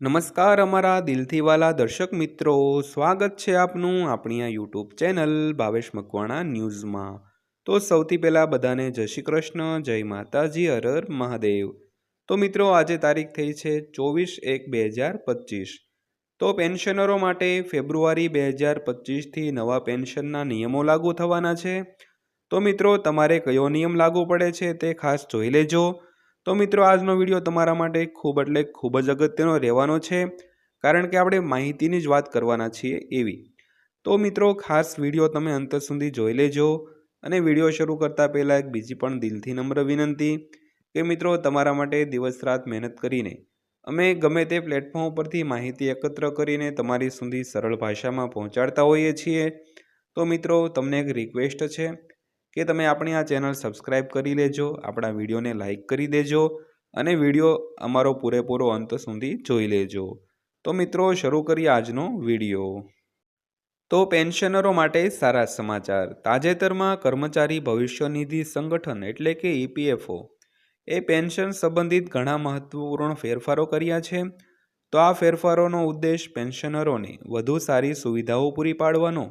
નમસ્કાર અમારા દિલથી વાલા દર્શક મિત્રો. સ્વાગત છે આપનું આપણી આ યુટ્યુબ ચેનલ ભાવેશ મકવાણા ન્યૂઝમાં. તો સૌથી પહેલાં બધાને જય શ્રી કૃષ્ણ, જય માતાજી હરર મહાદેવ. તો મિત્રો, આજે તારીખ થઈ છે ચોવીસ એક બે હજાર પચીસ. તો પેન્શનરો માટે ફેબ્રુઆરી બે હજાર પચીસથી નવા પેન્શનના નિયમો લાગુ થવાના છે. તો મિત્રો, તમારે કયો નિયમ લાગુ પડે છે તે ખાસ જોઈ લેજો. તો મિત્રો, આજનો વીડિયો તમારા માટે ખૂબ એટલે ખૂબ જ અગત્યનો રહેવાનો છે, કારણ કે આપણે માહિતીની જ વાત કરવાના છીએ એવી. તો મિત્રો, ખાસ વીડિયો તમે અંત સુધી જોઈ લેજો અને વીડિયો શરૂ કરતાં પહેલાં એક બીજી પણ દિલથી નમ્ર વિનંતી કે મિત્રો, તમારા માટે દિવસ રાત મહેનત કરીને અમે ગમે તે પ્લેટફોર્મ ઉપરથી માહિતી એકત્ર કરીને તમારી સુધી સરળ ભાષામાં પહોંચાડતા હોઈએ છીએ. તો મિત્રો, તમને એક રિક્વેસ્ટ છે કે તમે આપણી આ ચેનલ સબસ્ક્રાઈબ કરી લેજો, આપણા વિડીયોને લાઇક કરી દેજો અને વીડિયો અમારો પૂરેપૂરો અંત સુધી જોઈ લેજો. તો મિત્રો, શરૂ કરીએ આજનો વીડિયો. તો પેન્શનરો માટે સારા સમાચાર. તાજેતરમાં કર્મચારી ભવિષ્ય નિધિ સંગઠન એટલે કે ઈપીએફઓ એ પેન્શન સંબંધિત ઘણા મહત્વપૂર્ણ ફેરફારો કર્યા છે. તો આ ફેરફારોનો ઉદ્દેશ પેન્શનરોને વધુ સારી સુવિધાઓ પૂરી પાડવાનો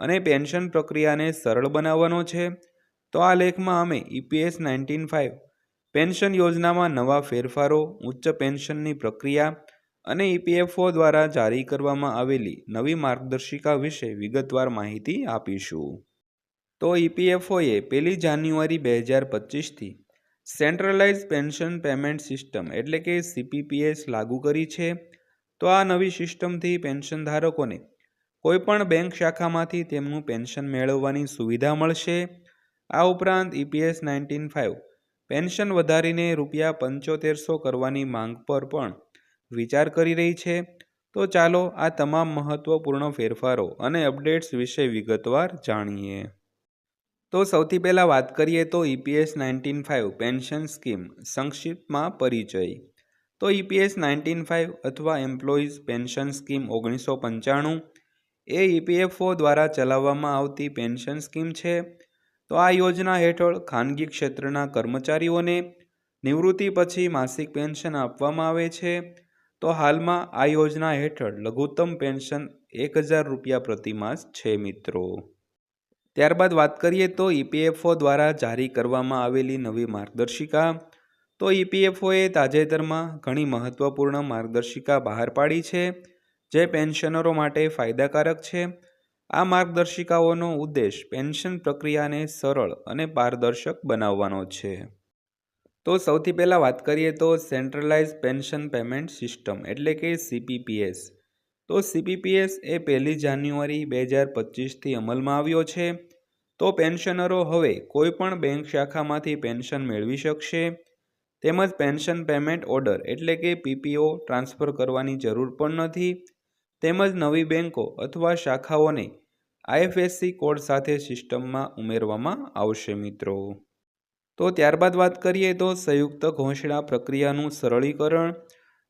અને પેન્શન પ્રક્રિયાને સરળ બનાવવાનો છે, તો આ લેખમાં અમે ઈપીએસ નાઇન્ટીન ફાઇવ, પેન્શન યોજનામાં નવા ફેરફારો, ઉચ્ચ પેન્શનની પ્રક્રિયા અને ઈપીએફઓ દ્વારા જારી કરવામાં આવેલી નવી માર્ગદર્શિકા વિશે વિગતવાર માહિતી આપીશું. તો ઈપીએફઓએ પહેલી જાન્યુઆરી બે હજાર પચીસથી સેન્ટ્રલાઇઝ પેન્શન પેમેન્ટ સિસ્ટમ એટલે કે સીપીપીએસ લાગુ કરી છે. તો આ નવી સિસ્ટમથી પેન્શન ધારકોને કોઈપણ બેંક શાખામાંથી તેમનું પેન્શન મેળવવાની સુવિધા મળશે. આ ઉપરાંત ઈપીએસ નાઇન્ટીન ફાઇવ પેન્શન વધારીને રૂપિયા પંચોતેરસો કરવાની માંગ પર પણ વિચાર કરી રહી છે. તો ચાલો આ તમામ મહત્વપૂર્ણ ફેરફારો અને અપડેટ્સ વિશે વિગતવાર જાણીએ. તો સૌથી પહેલાં વાત કરીએ તો EPS nineteen five pension scheme સંક્ષિપ્તમાં પરિચય. તો ઈપીએસ નાઇન્ટીન ફાઇવ અથવા એમ્પ્લોઈઝ પેન્શન સ્કીમ ઓગણીસો પંચાણું એ ઈપીએફઓ દ્વારા ચલાવવામાં આવતી પેન્શન સ્કીમ છે. તો આ યોજના હેઠળ ખાનગી ક્ષેત્રના કર્મચારીઓને નિવૃત્તિ પછી માસિક પેન્શન આપવામાં આવે છે. તો હાલમાં આ યોજના હેઠળ લઘુત્તમ પેન્શન એક હજાર રૂપિયા પ્રતિમાસ છે મિત્રો. ત્યારબાદ વાત કરીએ તો ઈપીએફઓ દ્વારા જારી કરવામાં આવેલી નવી માર્ગદર્શિકા. તો ઈપીએફઓએ તાજેતરમાં ઘણી મહત્વપૂર્ણ માર્ગદર્શિકા બહાર પાડી છે. જે પેન્શનરો માટે ફાયદાકારક છે. આ માર્ગદર્શિકાઓનો ઉદ્દેશ પેન્શન પ્રક્રિયાને સરળ અને પારદર્શક બનાવવાનો છે. તો સૌથી પહેલાં વાત કરીએ તો સેન્ટ્રલાઇઝ પેન્શન પેમેન્ટ સિસ્ટમ એટલે કે સીપીપીએસ. તો સીપીપીએસ એ પહેલી જાન્યુઆરી બે હજાર પચીસથી અમલમાં આવ્યો છે. તો પેન્શનરો હવે કોઈપણ બેંક શાખામાંથી પેન્શન મેળવી શકશે. તેમજ પેન્શન પેમેન્ટ ઓર્ડર એટલે કે પીપીઓ ટ્રાન્સફર કરવાની જરૂર પણ નથી. તેમજ નવી બેન્કો અથવા શાખાઓને આઈએફએસસી કોડ સાથે સિસ્ટમમાં ઉમેરવામાં આવશે મિત્રો. તો ત્યારબાદ વાત કરીએ તો સંયુક્ત ઘોષણા પ્રક્રિયાનું સરળીકરણ.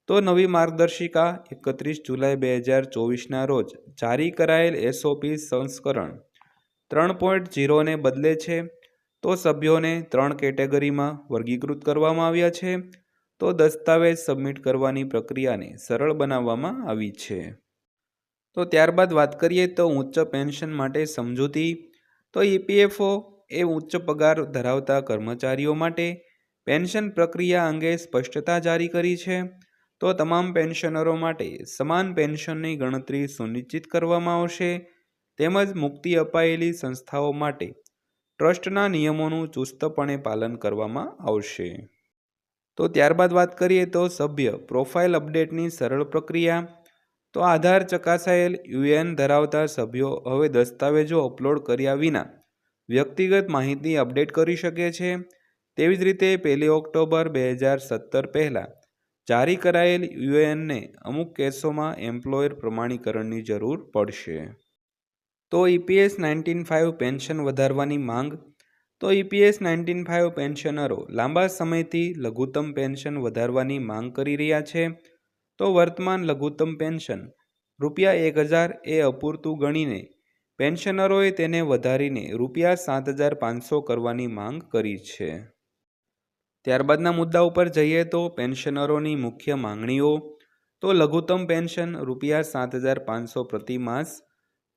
તો નવી માર્ગદર્શિકા એકત્રીસ જુલાઈ બે હજાર ચોવીસના રોજ જારી કરાયેલ એસઓપી સંસ્કરણ ત્રણ પોઈન્ટ ઝીરોને બદલે છે. તો સભ્યોને ત્રણ કેટેગરીમાં વર્ગીકૃત કરવામાં આવ્યા છે. તો દસ્તાવેજ સબમિટ કરવાની પ્રક્રિયાને સરળ બનાવવામાં આવી છે. તો ત્યારબાદ વાત કરીએ તો ઉચ્ચ પેન્શન માટે સમજૂતી. તો ઈપીએફઓ એ ઉચ્ચ પગાર ધરાવતા કર્મચારીઓ માટે પેન્શન પ્રક્રિયા અંગે સ્પષ્ટતા જારી કરી છે. તો તમામ પેન્શનરો માટે સમાન પેન્શનની ગણતરી સુનિશ્ચિત કરવામાં આવશે. તેમજ મુક્તિ અપાયેલી સંસ્થાઓ માટે ટ્રસ્ટના નિયમોનું ચુસ્તપણે પાલન કરવામાં આવશે. તો ત્યારબાદ વાત કરીએ તો સભ્ય પ્રોફાઇલ અપડેટની સરળ પ્રક્રિયા. તો આધાર ચકાસાયેલ યુએન ધરાવતા સભ્યો હવે દસ્તાવેજો અપલોડ કર્યા વિના વ્યક્તિગત માહિતી અપડેટ કરી શકે છે. તેવી જ રીતે પહેલી ઓક્ટોબર બે હજાર સત્તર પહેલાં જારી કરાયેલ યુએનને અમુક કેસોમાં એમ્પ્લોયર પ્રમાણીકરણની જરૂર પડશે. તો ઈપીએસ નાઇન્ટીન ફાઇવ પેન્શન વધારવાની માંગ? તો ઈપીએસ નાઇન્ટીન ફાઇવ પેન્શનરો લાંબા સમયથી લઘુત્તમ પેન્શન વધારવાની માંગ કરી રહ્યા છે. તો વર્તમાન લઘુત્તમ પેન્શન. રૂપિયા એક હજાર એ અપૂરતું ગણીને પેન્શનરોએ તેને વધારીને રૂપિયા સાત હજાર પાંચસો કરવાની માંગ કરી છે. ત્યારબાદના મુદ્દા ઉપર જઈએ તો પેન્શનરોની મુખ્ય માંગણીઓ. તો લઘુત્તમ પેન્શન રૂપિયા સાત હજાર પાંચસો પ્રતિ માસ,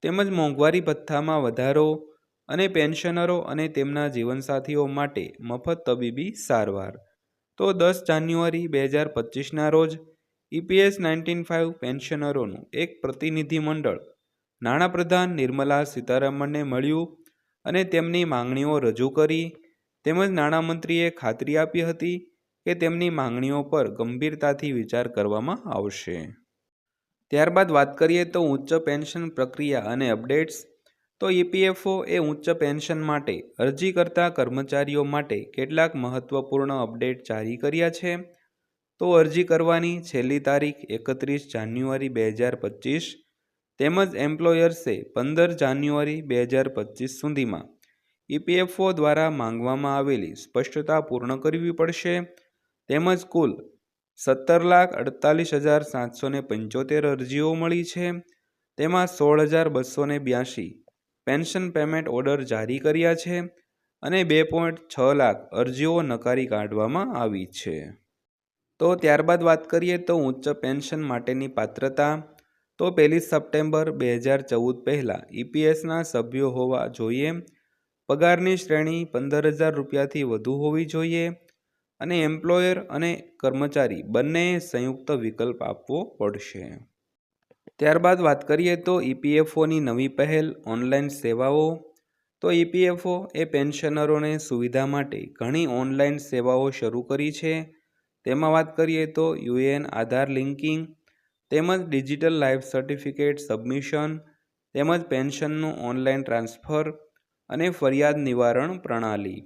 તેમજ મોંઘવારી ભથ્થામાં વધારો અને પેન્શનરો અને તેમના જીવનસાથીઓ માટે મફત તબીબી સારવાર. તો દસ જાન્યુઆરી બે હજાર પચીસના રોજ ઈપીએસ નાઇન્ટીન ફાઇવ પેન્શનરોનું એક પ્રતિનિધિમંડળ નાણાપ્રધાન નિર્મલા સીતારમણને મળ્યું અને તેમની માંગણીઓ રજૂ કરી. તેમજ નાણામંત્રીએ ખાતરી આપી હતી કે તેમની માંગણીઓ પર ગંભીરતાથી વિચાર કરવામાં આવશે. ત્યારબાદ વાત કરીએ તો ઉચ્ચ પેન્શન પ્રક્રિયા અને અપડેટ્સ. તો ઈપીએફઓ એ ઉચ્ચ પેન્શન માટે અરજી કરતા કર્મચારીઓ માટે કેટલાક મહત્વપૂર્ણ અપડેટ જારી કર્યા છે. તો અરજી કરવાની છેલ્લી તારીખ એકત્રીસ જાન્યુઆરી બે હજાર પચીસ, તેમજ એમ્પ્લોયર્સે પંદર જાન્યુઆરી બે હજાર પચીસ સુધીમાં ઈપીએફઓ દ્વારા માંગવામાં આવેલી સ્પષ્ટતા પૂર્ણ કરવી પડશે, તેમજ કુલ સત્તર લાખ અડતાલીસ હજાર સાતસો ને પંચોતેર અરજીઓ મળી છે, તેમાં સોળ હજાર બસો ને બ્યાસી પેન્શન પેમેન્ટ ઓર્ડર જારી કર્યા છે અને બે પોઈન્ટ છ લાખ અરજીઓ નકારી કાઢવામાં આવી છે. તો ત્યારબાદ વાત કરીએ તો ઉચ્ચ પેન્શન માટેની પાત્રતા. તો પહેલી સપ્ટેમ્બર બે હજાર ચૌદ પહેલાં ઈપીએસના સભ્યો હોવા જોઈએ. પગારની શ્રેણી પંદર હજાર રૂપિયાથી વધુ હોવી જોઈએ અને એમ્પ્લોયર અને કર્મચારી બંનેએ સંયુક્ત વિકલ્પ આપવો પડશે. ત્યારબાદ વાત કરીએ તો ઈપીએફઓની નવી પહેલ, ઓનલાઈન સેવાઓ. તો ઈપીએફઓ એ પેન્શનરોને સુવિધા માટે ઘણી ઓનલાઈન સેવાઓ શરૂ કરી છે. તેમાં વાત કરીએ તો યુએએન આધાર લિંકિંગ, તેમજ ડિજિટલ લાઈફ સર્ટિફિકેટ સબમિશન, તેમજ પેન્શનનું ઓનલાઈન ટ્રાન્સફર અને ફરિયાદ નિવારણ પ્રણાલી.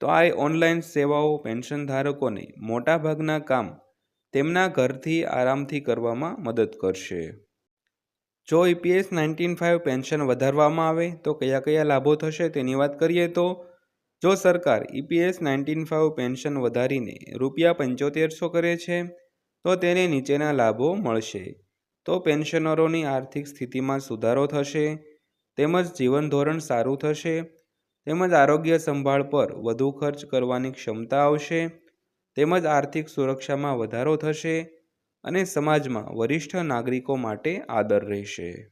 તો આ ઓનલાઈન સેવાઓ પેન્શન ધારકોને મોટાભાગના કામ તેમના ઘરથી આરામથી કરવામાં મદદ કરશે. જો ઈપીએસ નાઇન્ટીન ફાઇવ પેન્શન વધારવામાં આવે તો કયા કયા લાભો થશે તેની વાત કરીએ તો જો સરકાર ઈપીએસ નાઇન્ટીન ફાઇવ પેન્શન વધારીને રૂપિયા પંચોતેરસો કરે છે, તો તેને નીચેના લાભો મળશે. તો પેન્શનરોની આર્થિક સ્થિતિમાં સુધારો થશે, તેમજ જીવન ધોરણ સારું થશે, તેમજ આરોગ્ય સંભાળ પર વધુ ખર્ચ કરવાની ક્ષમતા આવશે, તેમજ આર્થિક સુરક્ષામાં વધારો થશે અને સમાજમાં વરિષ્ઠ નાગરિકો માટે આદર રહેશે.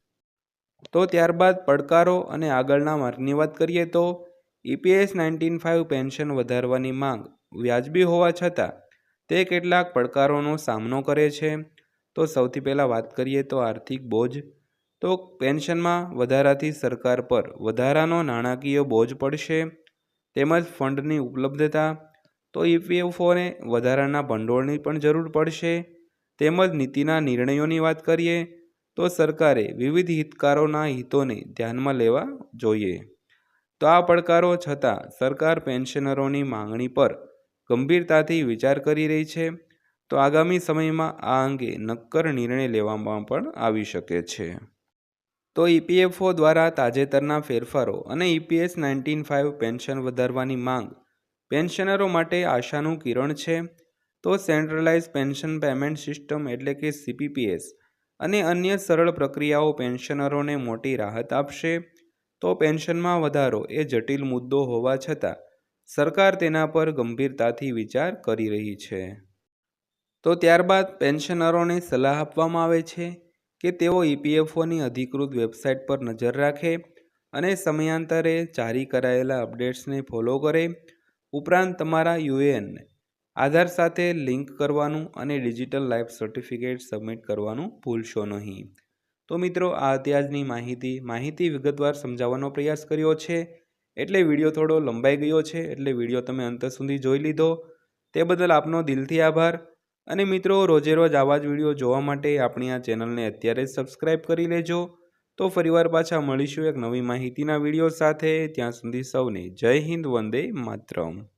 તો ત્યારબાદ પડકારો અને આગળના માર્ગની વાત કરીએ તો ઈપીએસ નાઇન્ટીન ફાઇવ પેન્શન વધારવાની માંગ વ્યાજબી હોવા છતાં તે કેટલાક પડકારોનો સામનો કરે છે. તો સૌથી પહેલાં વાત કરીએ તો આર્થિક બોજ. તો પેન્શનમાં વધારાથી સરકાર પર વધારાનો નાણાકીય બોજ પડશે. તેમજ ફંડની ઉપલબ્ધતા. તો ઈપીએફઓને વધારાના ભંડોળની પણ જરૂર પડશે. તેમજ નીતિના નિર્ણયોની વાત કરીએ તો સરકારે વિવિધ હિતકારોના હિતોને ધ્યાનમાં લેવા જોઈએ. તો આ પડકારો છતાં સરકાર પેન્શનરોની માંગણી પર ગંભીરતાથી વિચાર કરી રહી છે. તો આગામી સમયમાં આ અંગે નક્કર નિર્ણય લેવામાં પણ આવી શકે છે. તો ઈપીએફઓ દ્વારા તાજેતરના ફેરફારો અને ઈપીએસ નાઇન્ટીન ફાઇવ પેન્શન વધારવાની માંગ પેન્શનરો માટે આશાનું કિરણ છે. તો સેન્ટ્રલાઇઝ પેન્શન પેમેન્ટ સિસ્ટમ એટલે કે સીપીપીએસ અને અન્ય સરળ પ્રક્રિયાઓ પેન્શનરોને મોટી રાહત આપશે. તો પેન્શનમાં વધારો એ જટિલ મુદ્દો હોવા છતાં, સરકાર તેના પર ગંભીરતાથી વિચાર કરી રહી છે. તો ત્યારબાદ પેન્શનરોને સલાહ આપવામાં આવે છે કે તેઓ ઈપીએફઓની અધિકૃત વેબસાઇટ પર નજર રાખે અને સમયાંતરે જારી કરાયેલા અપડેટ્સને ફોલો કરે. ઉપરાંત તમારા યુએએનને આધાર સાથે લિંક કરવાનું અને ડિજિટલ લાઈફ સર્ટિફિકેટ સબમિટ કરવાનું ભૂલશો નહીં. તો મિત્રો, આ અત્યારની માહિતી. માહિતી વિગતવાર સમજાવવાનો પ્રયાસ કર્યો છે. એટલે વીડિયો થોડો લંબાઈ ગયો છે, એટલે વીડિયો તમે અંત સુધી જોઈ લીધો. તે બદલ આપનો દિલથી આભાર. અને મિત્રો રોજે રોજ આવા જ વીડિયો જોવા માટે આપણી આ ચેનલને અત્યારે જ સબસ્ક્રાઈબ કરી લેજો. તો ફરીવાર પાછા મળીશું એક નવી માહિતીના વીડિયો સાથે. ત્યાં સુધી સૌને જય હિન્દ, વંદે માતરમ.